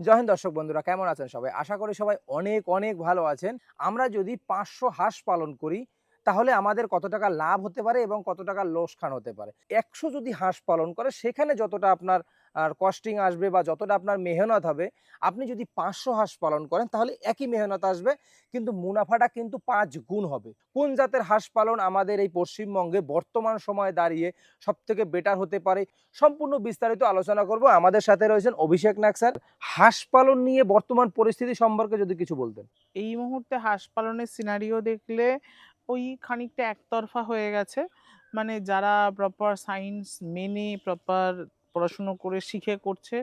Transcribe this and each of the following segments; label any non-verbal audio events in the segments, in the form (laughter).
জয় হিন্দ দর্শক বন্ধুরা, কেমন আছেন সবাই? আশা করি সবাই অনেক অনেক ভালো আছেন। আমরা যদি পাঁচশো হাঁস পালন করি, তাহলে আমাদের কত টাকা লাভ হতে পারে এবং কত টাকা লোসখান হতে পারে? একশো যদি হাঁস পালন করে, সেখানে যতটা আপনার আর কস্টিং আসবে বা যতটা আপনার মেহনত হবে, আপনি যদি পাঁচশো হাঁস পালন করেন, তাহলে একই মেহনত আসবে, কিন্তু মুনাফাটা কিন্তু পাঁচ গুণ হবে। কোন জাতের হাঁস পালন আমাদের এই পশ্চিমবঙ্গে বর্তমান সময়ে দাঁড়িয়ে সব থেকে বেটার হতে পারে? সম্পূর্ণ বিস্তারিত আলোচনা করব। আমাদের সাথে রয়েছেন অভিষেক নাগ স্যার। হাঁস পালন নিয়ে বর্তমান পরিস্থিতি সম্পর্কে যদি কিছু বলতেন। এই মুহূর্তে হাঁস পালনের সিনারিও দেখলে ওই খানিকটা একতরফা হয়ে গেছে। মানে যারা প্রপার সায়েন্স মেনে প্রপার পড়াশুনো করে শিখে করছে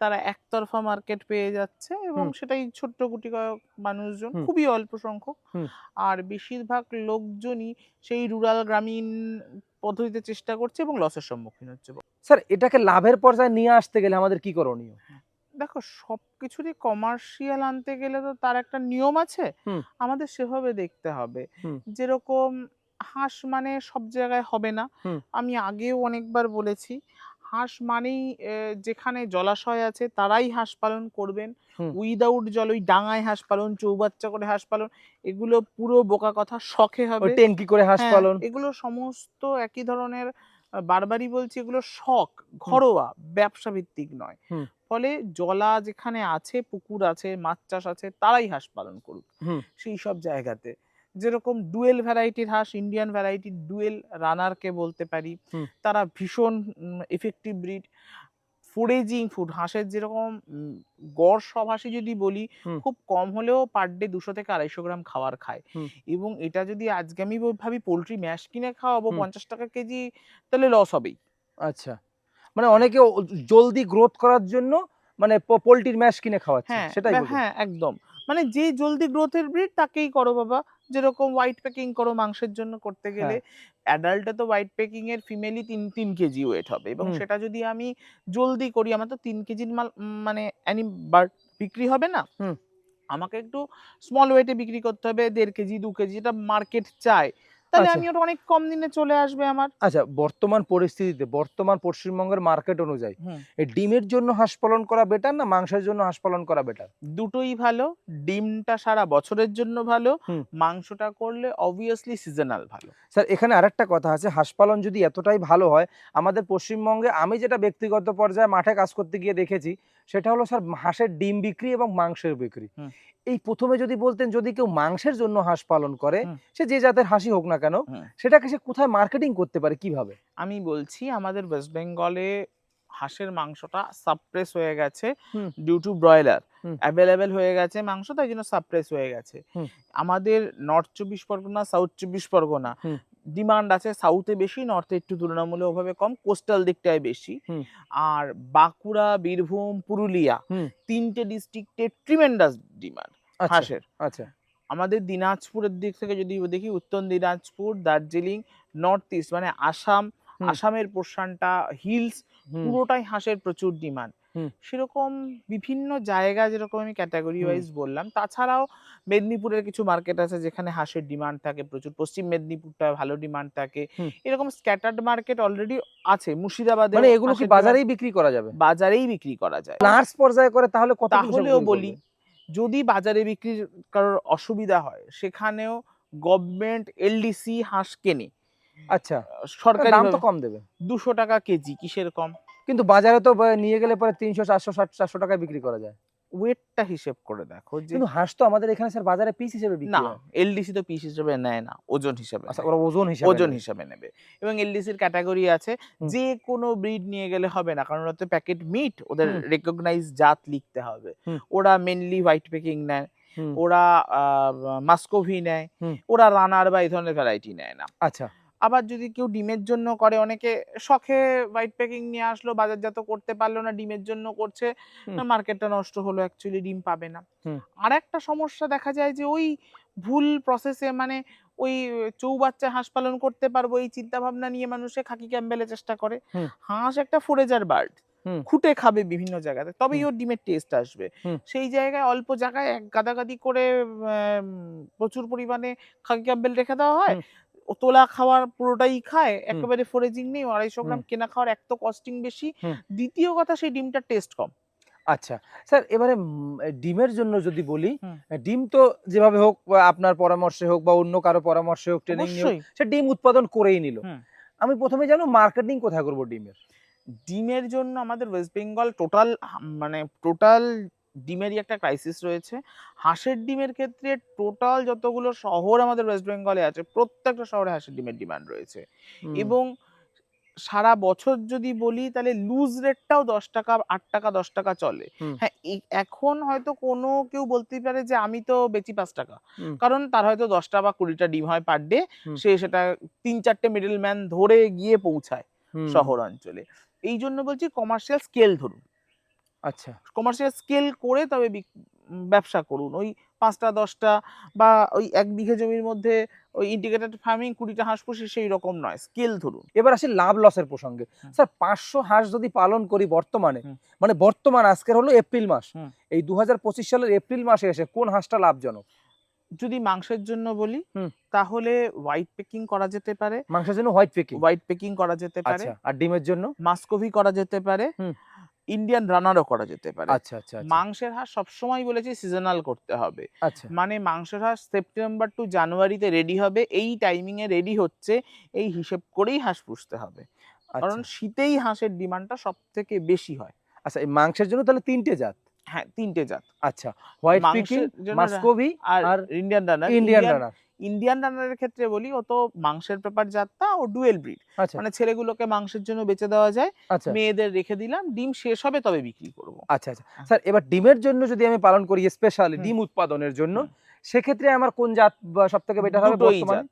তারা একতরফা মার্কেট পেয়ে যাচ্ছে এবং সেটাই ছোট্ট গুটি কয়েক মানুষজন খুবই অল্প সংখ্যক। আর বেশিরভাগ লোকজনই সেই রুরাল গ্রামীণ পদ্ধতিতে চেষ্টা করছে এবং লসের সম্মুখীন হচ্ছে। স্যার এটাকে লাভের পর্যায়ে নিয়ে আসতে গেলে আমাদের কি করণীয়? দেখো সবকিছুরই কমার্শিয়াল আনতে গেলে তো তার একটা নিয়ম আছে। আমাদের সেভাবে দেখতে হবে। যেরকম হাঁস মানে সব জায়গায় হবে না। আমি আগেও অনেকবার বলেছি হাঁস মানেই যেখানে জলাশয় আছে তারাই হাঁস পালন করবেন। উইদাউট জল ওই ডাঙায় হাঁস পালন চৌবাচ্চা করে হাঁস পালন এগুলো পুরো বোকা কথা শখে হবে। ট্যাঙ্কি করে হাঁস হ্যাঁ, পালন। এগুলো সমস্ত একই ধরনের বারবারই বলছি এগুলো শখ ঘরোয়া ব্যবসা ভিত্তিক নয় ফলে জলা যেখানে আছে পুকুর আছে মাছ চাষ আছে তারাই হাঁস পালন করুক। সেই সব জায়গাতে। যেরকম ডুয়েল ভ্যারাইটির হাঁস ইন্ডিয়ান ভ্যারাইটির ডুয়েল রানারকে বলতে পারি তারা ভীষণ এফেক্টিভ ব্রিড ফোরেজিং ফুড হাঁসের যেরকম গড় সব হাঁসই যদি বলি খুব কম হলেও পার ডে দুশো থেকে আড়াইশো গ্রাম খাবার খায়। এবং এটা যদি আজকে আমি ভাবি পোলট্রি ম্যাশ কিনে খাওয়াবো পঞ্চাশ টাকা কেজি তাহলে লস হবেই। আচ্ছা। মানে অনেকে জলদি গ্রোথ করার জন্য মানে পোলট্রির ম্যাশ কিনে খাওয়াচ্ছে হ্যাঁ সেটাই হ্যাঁ একদম। মানে যে জলদি গ্রোথের ব্রিড তাকেই করো বাবা। যেরকম হোয়াইট প্যাকিং করো মাংসের জন্য করতে গেলে অ্যাডাল্টে তো হোয়াইট প্যাকিং এর ফিমেলই তিন তিন কেজি ওয়েট হবে। এবং সেটা যদি আমি জলদি করি আমার তো তিন কেজির মাল মানে অ্যানি বার্ড বিক্রি হবে না। আমাকে একটু স্মল ওয়েটে বিক্রি করতে হবে দেড় কেজি দু কেজি যেটা মার্কেট চায়। তাহলে আচ্ছা। আমি ওটা অনেক কম দিনে চলে আসবে আমার। আচ্ছা বর্তমান পরিস্থিতিতে বর্তমান পশ্চিমবঙ্গের মার্কেট অনুযায়ী এই ডিমের জন্য হাঁস পালন করা বেটার না মাংসের জন্য হাঁস পালন করা বেটার দুটোই ভালো ডিমটা সারা বছরের জন্য ভালো মাংসটা করলে অবভিয়াসলি সিজনাল ভালো। স্যার এখানে আরেকটা কথা আছে হাঁস পালন যদি এতটাই ভালো হয় আমাদের পশ্চিমবঙ্গে আমি যেটা ব্যক্তিগত পর্যায়ে মাঠে কাজ করতে গিয়ে দেখেছি সেটা হলো স্যার হাঁসের ডিম বিক্রি এবং মাংসের বিক্রি। এই প্রথমে যদি বলতেন যদি কেউ মাংসের জন্য হাঁস পালন করে সে যে জাতের হাসি হোক না কেন সেটাকে সে কোথায় মার্কেটিং করতে পারে কীভাবে? আমি বলছি আমাদের ওয়েস্ট বেঙ্গলে হাঁসের মাংসটা সাপ্রেস হয়ে গেছে ডিউ টু ব্রয়লার অ্যাভেলেবেল হয়ে গেছে মাংস তাই জন্য সাপ্রেস হয়ে গেছে। আমাদের নর্থ চব্বিশ পরগনা সাউথ চব্বিশ পরগনা। ডিমান্ড আছে সাউথে বেশি নর্থে একটু তুলনামূলকভাবে কম কোস্টাল দিকটায় বেশি। আর বাঁকুড়া বীরভূম পুরুলিয়া তিনটে ডিস্ট্রিক্টে ট্রিমেন্ডাস ডিমান্ড হাঁসের আচ্ছা আমাদের দিনাজপুরের দিক থেকে যদি দেখি উত্তর দিনাজপুর দার্জিলিং নর্থ ইস্ট মানে আসাম আসামের পোর্শনটা হিলস পুরোটাই হাঁসের প্রচুর ডিমান্ড। সেরকম বিভিন্ন জায়গা যেরকম আমি ক্যাটাগরি ওয়াইজ বললাম। তাছাড়াও মেদিনীপুরের কিছু মার্কেট আছে যেখানে হাঁসের ডিমান্ড থাকে প্রচুর। পশ্চিম মেদিনীপুরটা ভালো ডিমান্ড থাকে। এরকম স্ক্যাটার্ড মার্কেট অলরেডি আছে। মুর্শিদাবাদে মানে এগুলো কি বাজারেই বিক্রি করা যাবে? বাজারেই বিক্রি করা যায়। লার্জ পর্যায়ে করে তাহলে কত তাহলেও বলি যদি বাজারে বিক্রি করার অসুবিধা হয় সেখানেও গভর্নমেন্ট এলডিসি হাঁস কেনে। আচ্ছা। সরকারি দাম তো কম দেবে। দুশো টাকা কেজি কিসের কম? কিন্তু বাজারে তো নিয়ে গেলে পরে তিনশো চারশো ষাট চারশো টাকায় বিক্রি করা যায়। ওয়েটটা হিসেব করে দেখো যে কিন্তু হাঁস তো আমাদের এখানে স্যার বাজারে পিস হিসেবে বিক্রি না এলডিসি তো পিস হিসেবে নেয় না ওজন হিসেবে আচ্ছা ওরা ওজন হিসাবে ওজন। হিসাবে নেবে। এবং এলডিসির ক্যাটাগরি আছে। যে কোনো ব্রিড নিয়ে গেলে হবে না কারণ ওরা তো প্যাকেট মিট ওদের। রেকগনাইজ জাত লিখতে হবে। ওরা মেনলি হোয়াইট পেকিং নেয় ওরা মাস্কোভি নেয় ওরা রানার বা এই ধরনের ভ্যারাইটি নেয় না। আচ্ছা। আবার যদি কেউ ডিমের জন্য করে অনেকে শখে হোয়াইট প্যাকিং নিয়ে আসলো বাজারজাত করতে পারল না ডিমের জন্য করছে। মার্কেটটা নষ্ট হলো অ্যাকচুয়ালি ডিম পাবে না। আর একটা সমস্যা দেখা যায় যে ওই ভুল প্রসেসে মানে ওই চৌবাচ্চা হাঁস পালন করতে পারব এই চিন্তা ভাবনা নিয়ে মানুষে খাকি ক্যাম্বেলে চেষ্টা করে। হাঁস একটা ফোরেজার বার্ড। খুঁটে খাবে বিভিন্ন জায়গাতে তবেই। ওর ডিমের টেস্ট আসবে। সেই জায়গায় অল্প জায়গায় এক গাদাগাদি করে প্রচুর পরিমাণে খাকি ক্যাম্বেল রেখে দেওয়া হয়। তোলা খাওয়ার পুরোটাই খায় একেবারে ফোরেজিং নেই আড়াইশো গ্রাম কেনা খাওয়ার এক তো কস্টিং বেশি। দ্বিতীয় কথা সেই ডিমটার টেস্ট কম। আচ্ছা স্যার এবারে ডিমের জন্য যদি বলি ডিম তো যেভাবে হোক আপনার পরামর্শে হোক বা অন্য কারও পরামর্শে হোক ট্রেনিং সে ডিম উৎপাদন করেই নিল। আমি প্রথমে জানো মার্কেটিং কোথায় করব ডিমের? ডিমের জন্য আমাদের ওয়েস্ট বেঙ্গল টোটাল মানে টোটাল ডিমেরই একটা ক্রাইসিস রয়েছে। হাঁসের ডিমের ক্ষেত্রে টোটাল যতগুলো শহর আমাদের ওয়েস্ট বেঙ্গলে আছে প্রত্যেকটা শহরে হাঁসের ডিমের ডিমান্ড রয়েছে। এবং সারা বছর যদি বলি তাহলে লুজ রেটটাও দশ টাকা আট টাকা দশ টাকা চলে। হ্যাঁ এখন হয়তো কোনো কেউ বলতেই পারে যে আমি তো বেচি পাঁচ টাকা। কারণ তার হয়তো দশটা বা কুড়িটা ডিম হয় পার ডে সে সেটা তিন চারটে মিডল ম্যান ধরে গিয়ে পৌঁছায় শহর অঞ্চলে। এই জন্য বলছি কমার্শিয়াল স্কেল ধরুন। আচ্ছা। কমার্শিয়াল স্কেল করে তবে ব্যবসা করুন। ওই পাঁচটা দশটা বা ওই এক বিঘে জমির মধ্যে ওই ইন্টিগ্রেটেড ফার্মিং কুড়িটা হাঁস পুষি সেই রকম নয় স্কেল ধরুন। এবার আসি লাভ লসের প্রসঙ্গে। স্যার পাঁচশো হাঁস যদি পালন করি বর্তমানে মানে বর্তমান আজকের হলো এপ্রিল মাস। এই দু হাজার পঁচিশ সালের এপ্রিল মাসে এসে কোন হাঁসটা লাভজনক? যদি মাংসের জন্য বলি তাহলে হোয়াইট পেকিং করা যেতে পারে। মাংসের জন্য হোয়াইট পেকিং হোয়াইট পেকিং করা যেতে পারে। আচ্ছা আর ডিমের জন্য? মাস্কোভি করা যেতে পারে। ইন্ডিয়ান রানারও করা যেতে পারে। আচ্ছা আচ্ছা আচ্ছা, মাংসের হাঁস সবসময় বলেছি সিজনাল করতে হবে। আচ্ছা। মানে মাংসের হাঁস সেপ্টেম্বর টু জানুয়ারিতে রেডি হবে এই টাইমিং এ রেডি হচ্ছে এই হিসেব করেই হাঁস পুষতে হবে। কারণ আচ্ছা শীতেই হাঁসের ডিমান্ডটা সব থেকে বেশি হয়। আচ্ছা এই মাংসের জন্য তাহলে তিনটে জাত? হ্যাঁ তিনটে জাত। আচ্ছা হোয়াইট পিকিং মাস্কোভি আর আর Indian runner Indian runner Indian রানারের ক্ষেত্রে বলি ও তো মাংসের পেপার জাতটা ও ডুয়েল ব্রিড আচ্ছা। মানে ছেলেগুলোকে মাংসের জন্য বেচে দেওয়া যায় আচ্ছা। মেয়েদের রেখে দিলাম ডিম শেষ হবে তবে বিক্রি করব। আচ্ছা আচ্ছা। স্যার এবার ডিমের জন্য যদি আমি পালন করি স্পেশালি ডিম উৎপাদনের জন্য সেক্ষেত্রে আমার কোন জাত সব থেকে বেটার হবে বর্তমানে?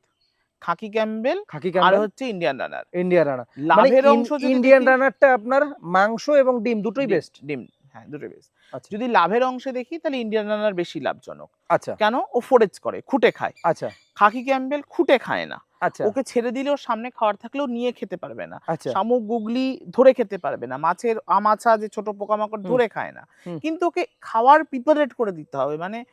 খাকি ক্যাম্বেল খাকি ক্যাম্বেল? আর হচ্ছে ইন্ডিয়ান রানার ইন্ডিয়ান রানার লাভের অংশ ইন্ডিয়ান রানারটা আপনার মাংস এবং ডিম দুটোই বেস্ট ডিম। হ্যাঁ দুটোই বেস্ট আচ্ছা। যদি লাভের অংশে দেখি তাহলে ইন্ডিয়ান রানার বেশি লাভজনক। আচ্ছা। কেন? ও ফোরেজ করে খুঁটে খায়। আচ্ছা। খাকি ক্যাম্বেল খুঁটে খায় না। আচ্ছা। ওকে ছেড়ে দিলেও সামনে খাওয়ার থাকলেও নিয়ে খেতে পারবে না। আচ্ছা। শামুক গুগলি ধরে খেতে পারবে না। মাছের আমাছা যে ছোট পোকামাকড় ধরে খায় না। কিন্তু ওকে খাওয়ার প্রিপারেট করে দিতে হবে। মানে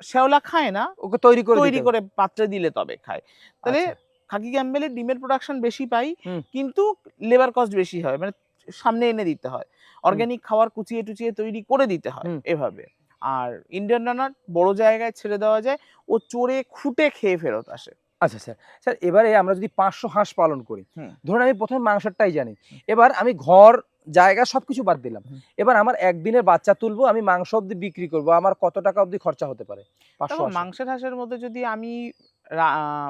শ্যাওলা খায় না ওকে তৈরি করে তৈরি করে পাত্রে দিলে তবে খায়। তাহলে আচ্ছা, খাকি ক্যাম্বেলের ডিমের প্রোডাকশন বেশি পাই কিন্তু লেবার কস্ট বেশি হয়। মানে সামনে এনে দিতে হয়। অর্গানিক খাবার কুচিয়ে টুচিয়ে তৈরি করে দিতে হয় এভাবে। আর ইন্ডিয়ান রানার বড় জায়গায় ছেড়ে দেওয়া যায় ও চোরে খুঁটে খেয়ে ফেরত আসে। আচ্ছা স্যার। স্যার এবারে আমরা যদি পাঁচশো হাঁস পালন করি ধরুন আমি প্রথমে মাংসটাই জানি। এবার আমি ঘর জায়গা সবকিছু বাদ দিলাম। এবার আমার একদিনের বাচ্চা তুলবো আমি মাংস অবধি বিক্রি করব আমার কত টাকা অবধি খরচা হতে পারে? মাংসের হাঁসের মধ্যে যদি আমি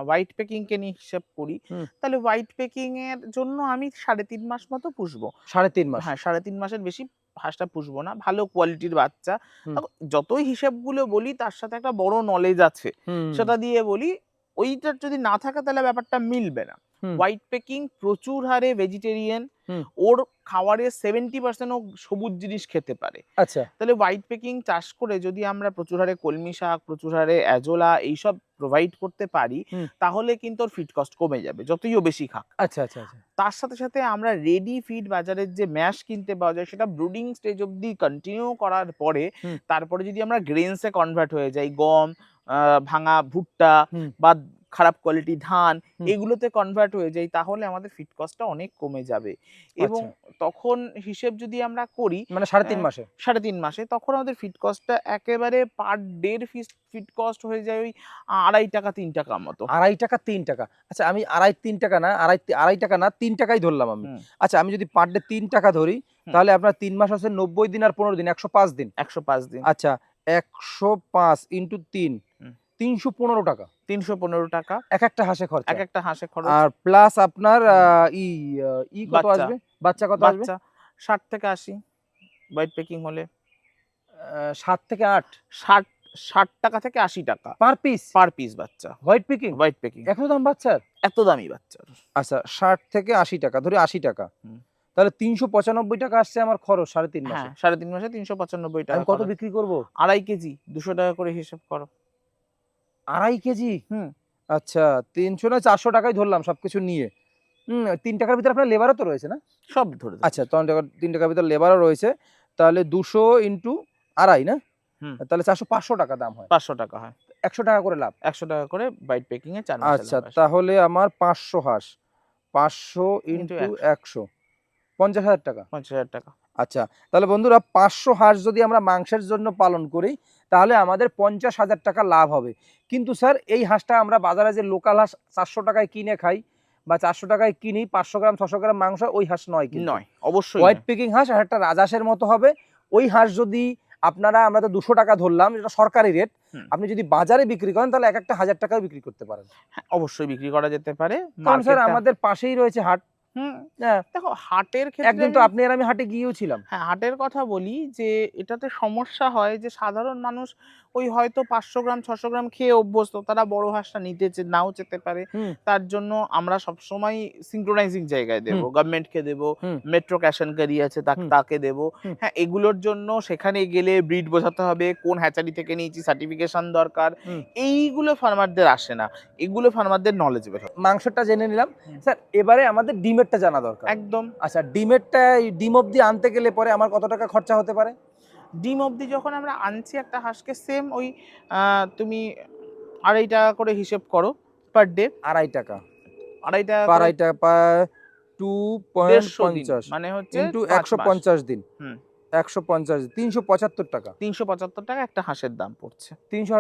হোয়াইট পেকিং কে নিয়ে হিসাব করি তাহলে হোয়াইট পেকিং এর জন্য আমি সাড়ে তিন মাস মতো পুষবো। সাড়ে তিন মাস? হ্যাঁ সাড়ে তিন মাসের বেশি হাঁসটা পুষবো না। ভালো কোয়ালিটির বাচ্চা। যতই হিসাবগুলো বলি তার সাথে একটা বড় নলেজ আছে। সেটা দিয়ে বলি ওইটার যদি না থাকে তাহলে ব্যাপারটা মিলবে না। হোয়াইট পেকিং প্রচুর হারে ভেজিটেরিয়ান ওর খাবারের সেভেন্টি পার্সেন্ট ও সবুজ জিনিস খেতে পারে। আচ্ছা। তাহলে হোয়াইট পেকিং চাষ করে যদি আমরা প্রচুর হারে কলমি শাক প্রচুর হারে অ্যাজোলা এইসব প্রোভাইড করতে পারি তাহলে কিন্তু ওর ফিড কস্ট কমে যাবে যতই ও বেশি খাক। আচ্ছা আচ্ছা আচ্ছা। তার সাথে সাথে আমরা রেডি ফিড বাজারের যে ম্যাশ কিনতে পাওয়া যায় সেটা ব্রুডিং স্টেজ অবধি কন্টিনিউ করার পরে তারপরে যদি আমরা গ্রেনসে কনভার্ট হয়ে যাই গম ভাঙা ভুট্টা বা খারাপ কোয়ালিটি ধান এগুলোতে কনভার্ট হয়ে যায় তাহলে আমাদের ফিড কস্টটা অনেক কমে যাবে। এবং তখন হিসেব যদি আমরা করি মানে সাড়ে তিন মাসে? সাড়ে তিন মাসে তখন আমাদের ফিড কস্টটা একেবারে পার ডের ফিড কস্ট হয়ে যায় ওই আড়াই টাকা তিন টাকা মতো। আড়াই টাকা তিন টাকা। আচ্ছা আমি আড়াই তিন টাকা না আড়াই আড়াই টাকা না তিন টাকাই ধরলাম আমি। আচ্ছা আমি যদি পার ডে তিন টাকা ধরি তাহলে আপনার তিন মাস আছে নব্বই দিন আর পনেরো দিন একশো পাঁচ দিন। একশো পাঁচ দিন। আচ্ছা একশো পাঁচ ইন্টু তিন। তিনশো পনেরো টাকা। তিনশো পনেরো টাকা। এক একটা হাঁসে খরচা। এক একটা হাঁসে খরচ। আর প্লাস আপনার ই ই কত আসবে? বাচ্চা কত আসবে? ষাট থেকে আশি। হোয়াইট পেকিং হলে। সাত থেকে আট? ষাট ষাট টাকা থেকে আশি টাকা। পার পিস পার পিস বাচ্চা। হোয়াইট পিকিং হোয়াইট পেকিং এত দাম বাচ্চার? এত দামি বাচ্চার। আচ্ছা ষাট থেকে আশি টাকা ধরে আশি টাকা। তাহলে তিনশো পঁচানব্বই টাকা আসছে আমার খরচ সাড়ে তিন মাসে। হ্যাঁ সাড়ে তিন মাসে তিনশো পঁচানব্বই টাকা আমি কত বিক্রি করব? আড়াই কেজি দুশো টাকা করে হিসেব করো। আড়াই কেজি? হুম। আচ্ছা তিনশো না চারশো টাকাই ধরলাম সবকিছু নিয়ে। হুম তিন টাকার ভিতরে আপনার লেবারও তো রয়েছে না? সব ধরে আচ্ছা তিন টাকা তিন টাকার ভিতরে লেবারও রয়েছে। তাহলে দুশো ইন্টু আড়াই না? তাহলে চারশো পাঁচশো টাকা দাম হয়। পাঁচশো টাকা হয়। একশো টাকা করে লাভ। একশো টাকা করে বাইট পেকিং এ চার আচ্ছা তাহলে আমার পাঁচশো হাঁস। পাঁচশো ইন্টু একশো। পঞ্চাশ হাজার টাকা। পঞ্চাশ হাজার টাকা। আচ্ছা তাহলে বন্ধুরা পাঁচশো হাঁস যদি আমরা মাংসের জন্য পালন করি তাহলে আমাদের পঞ্চাশ হাজার টাকা লাভ হবে। কিন্তু স্যার এই হাঁসটা আমরা বাজারে যে লোকাল হাঁস চারশো টাকায় কিনে খাই বা চারশো টাকায় কিনি পাঁচশো গ্রাম ছশো গ্রাম মাংস ওই হাঁস নয় কিন্তু। নয় অবশ্যই হোয়াইট। পিকিং হাঁস আর একটা রাজহাঁসের মতো হবে। ওই হাঁস যদি আপনারা আমরা তো দুশো টাকা ধরলাম এটা সরকারি রেট আপনি যদি বাজারে বিক্রি করেন তাহলে এক একটা হাজার টাকায় বিক্রি করতে পারেন। হ্যাঁ, অবশ্যই বিক্রি করা যেতে পারে। কারণ স্যার আমাদের পাশেই রয়েছে হাট। হুম, হ্যাঁ। দেখো হাটের ক্ষেত্রে তো আপনি আর আমি হাটে গিয়েও ছিলাম। হ্যাঁ হাটের কথা বলি যে এটাতে সমস্যা হয় যে সাধারণ মানুষ ওই হয়তো পাঁচশো গ্রাম ছশো গ্রাম খেয়ে অভ্যস্ত তারা বড় হাঁসটা নিতে নাও যেতে পারে। তার জন্য আমরা সবসময় সিঙ্ক্রোনাইজিং জায়গায় দেবো গভর্নমেন্টকে দেবো মেট্রো ক্যাশ অ্যান্ড ক্যারি আছে তাকে দেবো। হ্যাঁ এগুলোর জন্য সেখানে গেলে ব্রিড বোঝাতে হবে কোন হ্যাচারি থেকে নিয়েছি সার্টিফিকেশন দরকার। এইগুলো ফার্মারদের আসে না। এগুলো ফার্মারদের নলেজেবল মাংসটা জেনে নিলাম। স্যার এবারে আমাদের ডিমেরটা জানা দরকার। একদম। আচ্ছা ডিমেরটা ডিম অবধি আনতে গেলে পরে আমার কত টাকা খরচা হতে পারে? ডিম অবধি যখন আমরা আনছি একটা হাঁসকে সেম ওই তুমি আড়াই টাকা করে হিসেব করো পার ডে আড়াই টাকা। আড়াই টাকা আড়াই টাকা পার টু পয়েন্ট পঞ্চাশ। মানে হচ্ছে ইন্টু একশো পঞ্চাশ দিন। হুম। একশো পঞ্চাশ তিনশো পঁচাত্তর টাকা। তিনশো পঁচাত্তর টাকা একটা হাঁসের দাম পড়ছে। তিনশো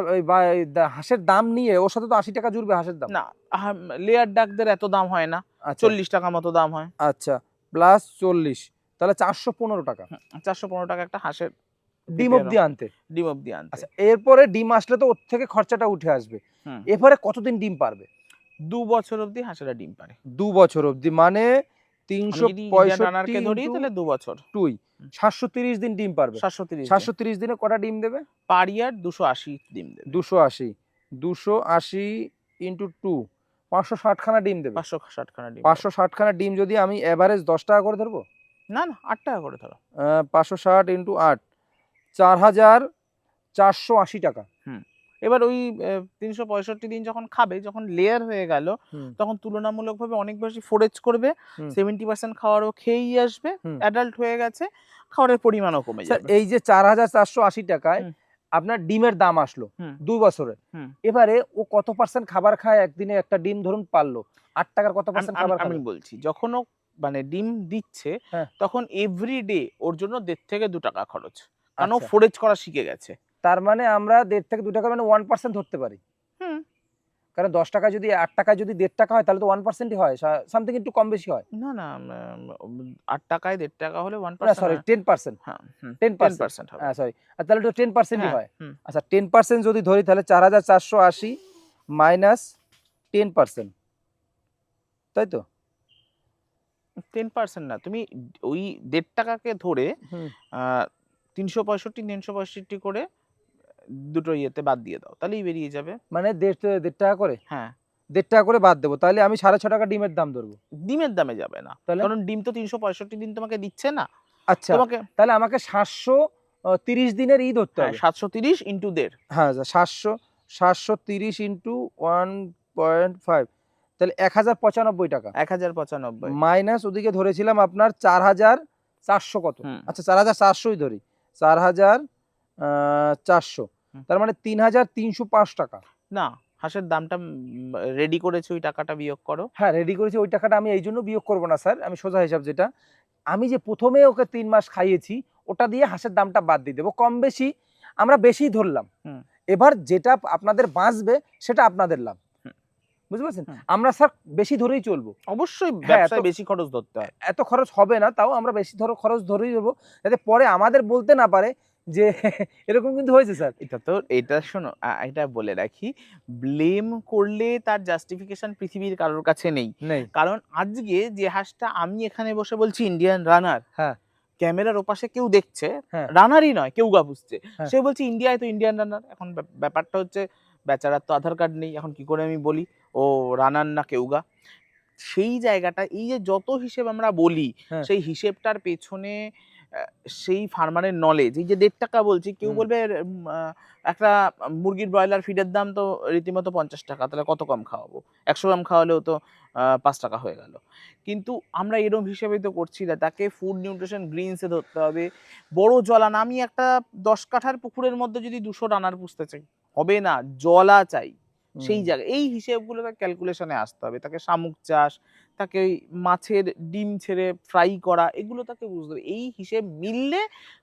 হাঁসের দাম নিয়ে ওর সাথে তো আশি টাকা জুড়বে হাঁসের দাম। না লেয়ার ডাকদের এত দাম হয় না। আচ্ছা। চল্লিশ টাকা মতো দাম হয়। আচ্ছা প্লাস চল্লিশ তাহলে চারশো পনেরো টাকা। চারশো পনেরো টাকা একটা হাঁসের ডিম অবধি আনতে। ডিম অবধি আনতে। আচ্ছা এরপরে ডিম আসলে তো ওর থেকে খরচাটা উঠে আসবে। এরপরে কতদিন ডিম পারবে? দু বছর অবধি হাঁসেরা ডিম পারে। দু বছর অবধি মানে তিনশো যদি ধরি তাহলে দু বছর। টুই সাতশো তিরিশ দিন ডিম পারবে। সাতশো তিরিশ সাতশো তিরিশ দিনে কটা ডিম দেবে? পার ইয়ার দুশো আশি ডিম দেবে। দুশো আশি। দুশো আশি ইন্টু টু। পাঁচশো ষাটখানা ডিম দেবে। পাঁচশো ষাটখানা ডিম। পাঁচশো ষাটখানা ডিম যদি আমি এভারেজ দশ টাকা করে ধরবো? না না আট টাকা করে ধরো। পাঁচশো ষাট ইন্টু আট। চার হাজার চারশো আশি টাকা এবার ওই তিনশো পঁয়ষট্টি দিন যখন খাবে যখন লেয়ার হয়ে গেল। তখন তুলনামূলকভাবে অনেক বেশি ফোরেজ করবে সেভেন্টি পার্সেন্ট খাওয়ারও খেয়েই আসবে। অ্যাডাল্ট হয়ে গেছে খাবারের পরিমাণও কমে যাবে এই যে চার হাজার চারশো আশি টাকায় আপনার ডিমের দাম আসলো। দুই বছরে। এবারে ও কত পার্সেন্ট খাবার খায় একদিনে একটা ডিম ধরুন পারল আট টাকার কত পার্সেন্ট খাবার আমি বলছি যখন ও মানে ডিম দিচ্ছে হ্যাঁ। তখন এভরি ডে ওর জন্য দেড় থেকে দু টাকা খরচ কারণ আচ্ছা, ফোরেজ করা শিখে গেছে। তার মানে আমরা দেড় থেকে দু টাকা মানে ওয়ান পার্সেন্ট ধরতে পারি। হুম। কারণ দশ টাকা যদি আট টাকা যদি দেড় টাকা হয় তাহলে তো ওয়ান পার্সেন্টই হয়। সামথিং একটু কম বেশি হয়। না না আট টাকায় দেড় টাকা হলে one percent sorry ten percent হ্যাঁ টেন পার্সেন্ট হ্যাঁ সরি তাহলে তো টেন পার্সেন্টই হ্যাঁ, হয়। আচ্ছা টেন পার্সেন্ট যদি ধরি তাহলে চার হাজার চারশো আশি মাইনাস টেন পার্সেন্ট তাই তো? টেন পার্সেন্ট না তুমি ওই দেড় টাকাকে ধরে। তিনশো পঁয়ষট্টি তিনশো পঁয়ষট্টি করে দুটো ইয়েতে বাদ দিয়ে দাও তাহলেই বেরিয়ে যাবে। মানে দেড় দেড় টাকা করে? হ্যাঁ। দেড় টাকা করে বাদ দেবো তাহলে আমি সাড়ে ছ টাকা ডিমের দাম ধরবো। ডিমের দামে যাবে না কারণ ডিম তো তিনশো পঁয়ষট্টি দিন তোমাকে দিচ্ছে না। আচ্ছা তোমাকে তাহলে আমাকে সাতশো তিরিশ দিনের ই ধরতে হ্যাঁ হবে। সাতশো তিরিশ ইন্টু দেড়। হ্যাঁ সাতশো সাতশো তিরিশ ইন্টু ওয়ান পয়েন্ট ফাইভ তাহলে এক হাজার পঁচানব্বই টাকা। এক হাজার পঁচানব্বই। মাইনাস ওদিকে ধরেছিলাম আপনার চার হাজার চারশো কত? আচ্ছা চার হাজার চারশোই ধরি। চার হাজার চারশো। তার মানে তিন হাজার তিনশো পাঁচ টাকা। না হাঁসের দামটা রেডি করেছে ওই টাকাটা বিয়োগ করো। হ্যাঁ রেডি করেছি ওই টাকাটা আমি এই জন্য বিয়োগ করব না স্যার আমি সোজা হিসাব যেটা আমি যে প্রথমে ওকে তিন মাস খাইয়েছি ওটা দিয়ে হাঁসের দামটা বাদ দিয়ে দেবো। কম বেশি আমরা বেশি ধরলাম। এবার যেটা আপনাদের বাঁচবে সেটা আপনাদের লাভ। বুঝতে পারছেন? আমরা স্যার বেশি ধরেই চলবো। অবশ্যই হ্যাঁ, ব্যবসায় বেশি খরচ ধরতে হয়। এত খরচ হবে না তাও আমরা বেশি ধরো খরচ ধরেই দেবো যাতে পরে আমাদের বলতে না পারে যে (laughs) এরকম কিন্তু হয়েছে স্যার। এটা তো এটা শোনো এটা বলে রাখি ব্লেম করলে তার জাস্টিফিকেশন পৃথিবীর কারোর কাছে নেই। কারণ আজকে যে হাঁসটা আমি এখানে বসে বলছি ইন্ডিয়ান রানার হ্যাঁ। ক্যামেরার ওপাশে কেউ দেখছে হ্যাঁ। রানারই নয় কেউ গা বুঝছে হ্যাঁ। সে বলছে ইন্ডিয়ায় তো ইন্ডিয়ান রানার এখন ব্যাপারটা হচ্ছে বেচারার তো আধার কার্ড নেই এখন কি করে আমি বলি? ও রানার না কেউগা। সেই জায়গাটা এই যে যত হিসেব আমরা বলি হ্যাঁ। সেই হিসেবটার পেছনে সেই ফার্মারের নলেজ এই যে দেড় টাকা বলছি কেউ বলবে একটা মুরগির ব্রয়লার ফিডের দাম তো রীতিমতো পঞ্চাশ টাকা তাহলে কত কম খাওয়াবো? একশো গ্রাম খাওয়ালেও তো পাঁচ টাকা হয়ে গেল। কিন্তু আমরা এরম হিসেবে তো করছি না তাকে ফুড নিউট্রিশন গ্রিনসে ধরতে হবে। বড় জলান আমি একটা দশ কাঠার পুকুরের মধ্যে যদি দুশো রানার পুষতে চাই হবে না জলা চাই। সেই। জায়গায় এই হিসেবগুলো তাকে ক্যালকুলেশনে আসতে হবে। তাকে শামুক চাষ তাকে ওই মাছের ডিম ছেড়ে ফ্রাই করা এগুলো তাকে বুঝতে হবে। এই হিসেব মিললে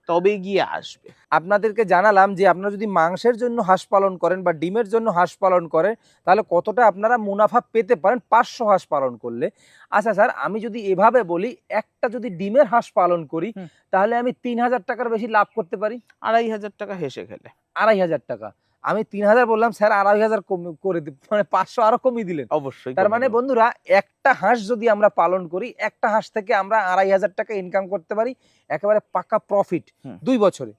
তবে গিয়ে আসবে। আপনাদেরকে জানালাম যে আপনারা যদি মাংসের জন্য হাঁস পালন করেন বা ডিমের জন্য হাঁস পালন করেন তাহলে কতটা আপনারা মুনাফা পেতে পারেন? পাঁচশো হাঁস পালন করলে। আচ্ছা স্যার আমি যদি এভাবে বলি একটা যদি ডিমের হাঁস পালন করি তাহলে আমি তিন হাজার টাকার বেশি লাভ করতে পারি? আড়াই হাজার টাকা হেসে খেলে। আড়াই হাজার টাকা। আমি তিন হাজার বললাম স্যার আড়াই হাজার কম- করে মানে পাঁচশো আরও কমিয়ে দিলেন। অবশ্যই তার মানে বন্ধুরা একটা হাঁস যদি আমরা পালন করি একটা হাঁস থেকে আমরা আড়াই হাজার টাকা ইনকাম করতে পারি একেবারে পাকা প্রফিট দুই বছরে।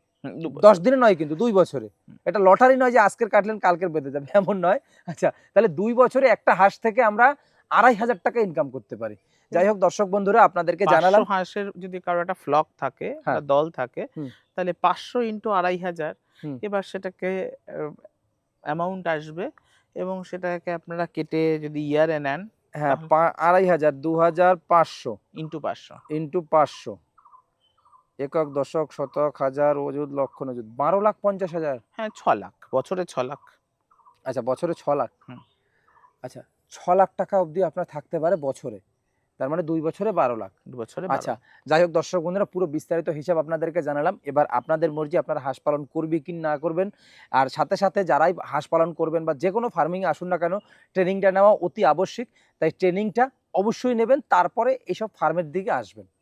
দশ দিনে নয় কিন্তু দুই বছরে। এটা লটারি নয় যে আজকের কাটলেন কালকের বেঁধে যাবে এমন নয়। আচ্ছা তাহলে দুই বছরে একটা হাঁস থেকে আমরা আড়াই হাজার টাকা ইনকাম করতে পারি। যাই হোক দর্শক বন্ধুরা আপনাদেরকে জানালাম। হাঁসের যদি কারও একটা ফ্লক থাকে হ্যাঁ। দল থাকে তাহলে পাঁচশো ইন্টু আড়াই হাজার। এবার সেটাকে অ্যামাউন্ট আসবে এবং সেটাকে আপনারা কেটে যদি ইয়ারে নেন হ্যাঁ আড়াই হাজার দু হাজার পাঁচশো। ইন্টু পাঁচশো। ইন্টু পাঁচশো। একক দশক শতক হাজার ওজুদ লক্ষ নজুদ বারো লাখ পঞ্চাশ হাজার। হ্যাঁ ছ লাখ। বছরে ছ লাখ। আচ্ছা বছরে ছ লাখ। আচ্ছা ছ লাখ টাকা অবধি আপনার থাকতে পারে বছরে। তার মানে দুই বছরে বারো লাখ। দু বছরে আচ্ছা যাই হোক দর্শক বন্ধুরা পুরো বিস্তারিত হিসাব আপনাদেরকে জানালাম। এবার আপনাদের মর্জি আপনারা হাঁস পালন করবে কি না করবেন। আর সাথে সাথে যারাই হাঁস পালন করবেন বা যে কোনো ফার্মিংয়ে আসুন না কেন ট্রেনিংটা নেওয়া অতি আবশ্যিক। তাই ট্রেনিংটা অবশ্যই নেবেন তারপরে এসব ফার্মের দিকে আসবেন।